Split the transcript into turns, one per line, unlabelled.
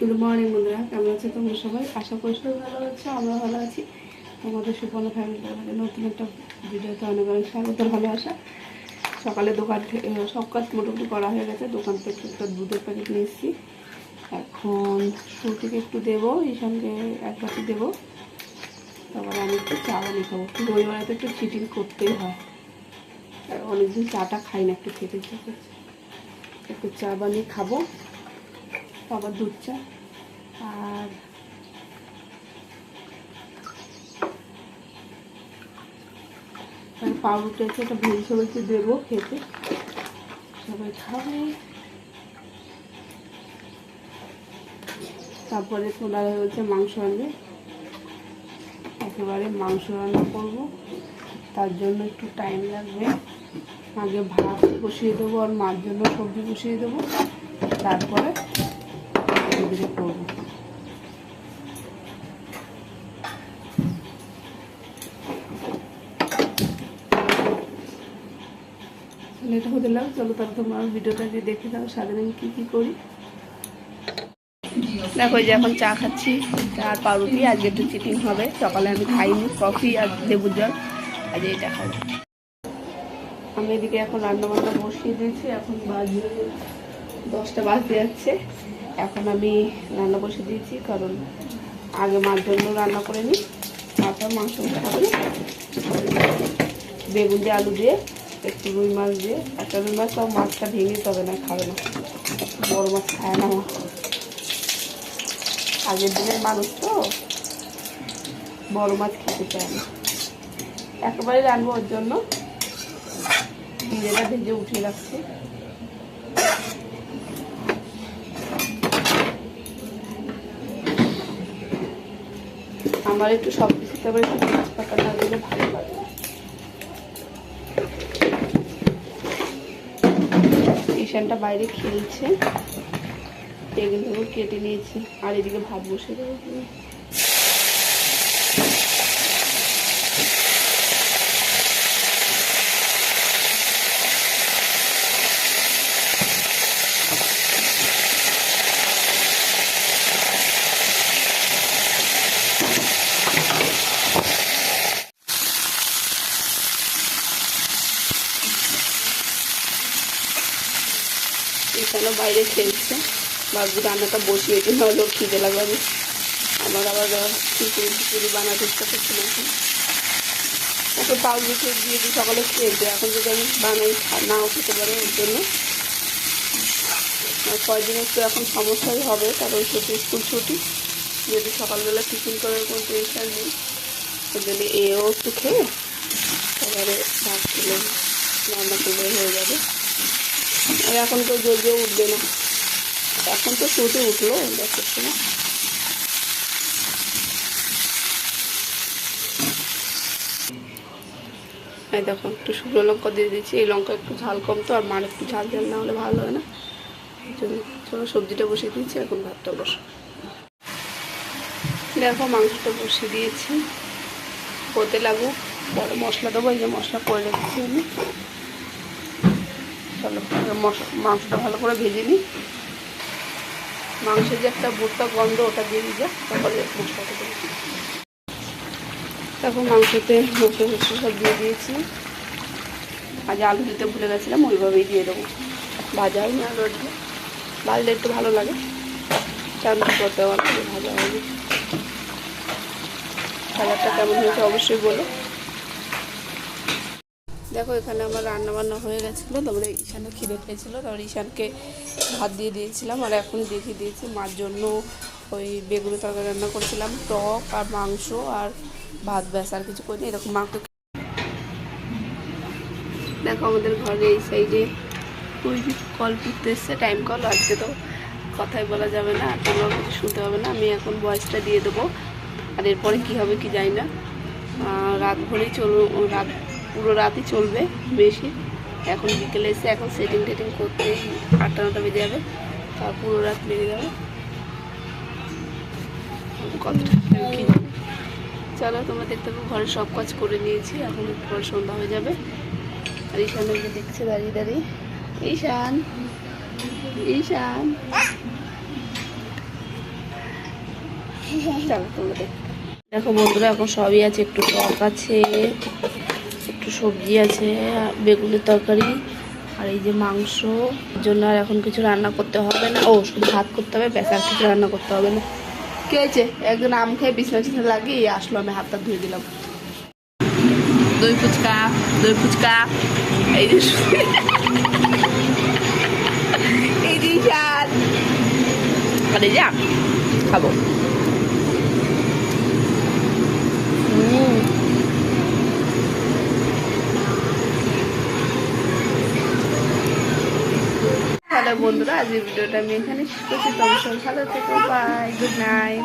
Good morning বন্ধুরা। কেমন আছে তোমরা সবাই? আশা করি সবাই ভালো আছে আমরা ভালো আছি। তোমাদের সুপর্ণ ফ্যামিলি নতুন একটা ভিডিওতে অনেক অনেক স্বাগত ভালোবাসা। সকালে দোকান থেকে সব কাজ মোটামুটি করা হয়ে গেছে। দোকান থেকে একটা দুধের প্যাকেট নিয়ে এসেছি। এখন সুতিকে একটু দেবো এই সঙ্গে এক বাটি দেবো। তারপরে আমি একটু চা বানিয়ে খাব। রবিবারে তো একটু চিটিং করতেই হয়। অনেকদিন চাটা খাই না, একটু খেতে ইচ্ছা একটু চা বানিয়ে খাব। আবার দুধ চা আর পাউরুটি আছে, এটা ভেজে সবাইকে দেবো খেতে। সবাই খাবে। তারপরে তোলা হয়েছে মাংস আনবে একেবারে মাংস রান্না করব। তার জন্য একটু টাইম লাগবে। আগে ভাত বসিয়ে দেবো আর মার জন্য সবজি বসিয়ে দেবো। তারপরে ধীরে করব এটা হতে লাগবে চলো তাহলে তোমার ভিডিওটা যে দেখে দাও সারাদিন কী কী করি। দেখো যে এখন চা খাচ্ছি, চা আর পাউরুটি, আজকে একটু চিটিং হবে। সকালে আমি খাইনি, কফি আর লেবুর জল। আজ এটা খাব। আমি এদিকে এখন রান্না বান্না বসিয়ে দিয়েছি, এখন বাজে দশটা বাজতে যাচ্ছে। এখন আমি রান্না বসে দিয়েছি, কারণ আগে মার জন্য রান্না করে নিই, তারপর মাংস খাব বেগুন দিয়ে আলু দিয়ে, একটু রুই মাছ দিয়ে। একটা রুই মাছ সব মাছটা ভেঙে তবে না খাবে না। বড় মাছ খায় না আগের দিনের মানুষ তো বড় মাছ খেতে চায় না। একেবারে রানবো ওর জন্য। জিরেটা ভেজে উঠিয়ে রাখছি। আমার একটু সব কিছুতে আবার একটু মাছ পাতা দিলে ভালো লাগে। ঈশানটা বাইরে খেলছে। এগুলো কেটে নিয়েছি। আর এদিকে ভাত বসে দেবো এখানে বাইরে খেলছে। বাবু রান্নাটা বসিয়েছে নাহলে ওর খিদে লাগবে। আমার আবার খিচুড়ি খিচুড়ি বানাতে ইচ্ছা করছিল এখন। ওকে পাউরুটি সকালে খেয়েছে। এখন যদি আমি বানাই নাও খেতে পারে ওর জন্য। আর কয়দিন একটু এখন সমস্যাই হবে, কারণ ছুটি, স্কুল ছুটি। যদি সকালবেলা টিফিন করার কোনো টেনশন নেই, ওর জন্য এও একটু খেয়ে এবারে ভাত তুলে রান্না করলে হয়ে যাবে। এখন তো জলদিও উঠবে না। এখন তো শুতে উঠল দশটার সময় এই দেখো, একটু শুকনো লঙ্কা দিয়ে দিচ্ছি এই লঙ্কা একটু ঝাল কম তো, আর মার একটু ঝাল ঝাল না হলে ভালো হয় না। এই জন্য চলো সবজিটা বসিয়ে দিয়েছি, এখন ভাতটা বসো। দেখো, মাংসটা বসিয়ে দিয়েছি। হতে লাগুক, পরে মশলা দেবো, এই যে মশলা করে রেখেছি আমি। চলো মাংসটা ভালো করে ভেজে নিই। মাংসের যে একটা ভুট্টা গন্ধ, ওটা দিয়ে দিই, যা, তারপরে তারপর মাংসতে মশলা টসলা সব দিয়ে দিয়েছি। আজ আলু দিতে ভুলে গেছিলাম, ওইভাবেই দিয়ে দেবো। ভাজা হয়নি আলু দিয়ে। ভাজলে একটু ভালো লাগে। চান করতে ভাজা হয়নি। খাবারটা কেমন হয়েছে অবশ্যই বলো। দেখো, এখানে আমার রান্না বান্না হয়ে গেছিল। তারপরে ঈশানও খিদে পেয়েছিলো তারপরে ঈশানকে ভাত দিয়ে দিয়েছিলাম, আর এখন দেখিয়ে দিয়েছি মার জন্য ওই বেগুনি তরকারি রান্না করেছিলাম, টক আর মাংস আর ভাত, ব্যাস, আর কিছু করিনি। এরকম মাকে দেখো, আমাদের ঘরে এই সাইডে ওই যে কল পুঁততে এসছে টাইম কল আজকে তো কথাই বলা যাবে না, আর তোমরাও কিছু শুনতে হবে না। আমি এখন ভয়েসটা দিয়ে দেবো, আর এরপরে কী হবে কি জানি না। রাত ভরেই চল, রাত পুরো রাতই চলবে বেশি। এখন বিকেলে এসে এখন সেটিং টেটিং করতেই আটটা নটা বেজে যাবে তার পুরো রাত বেজে যাবে। কি চলো, তোমরা দেখতে পাবো ঘরের সব কাজ করে নিয়েছি, এখন পরে সন্ধ্যা হয়ে যাবে। আর ঈশান দেখছে দাঁড়িয়ে দাঁড়িয়ে। ঈশান ঈশান। দেখো বন্ধুরা, এখন সবই আছে, একটু টক আছে। একটু সবজি আছে, বেগুনের তরকারি, আর এই যে মাংস। জন্য আর এখন কিছু রান্না করতে হবে না। ও, শুধু ভাত করতে হবে, ব্যাস, আর কিছু রান্না করতে হবে না। কে হয়েছে একদিন আম খেয়ে বিছনা টিছনা লাগিয়ে আসলো, আমি হাতটা ধুয়ে দিলাম। দই ফুচকা দই ফুচকা। এই যে এই যে আর এই যা খাব। বন্ধুরা আজকের ভিডিওটা আমি এখানে করছি। তোমার সব ভালো থেকো বাই গুড নাইট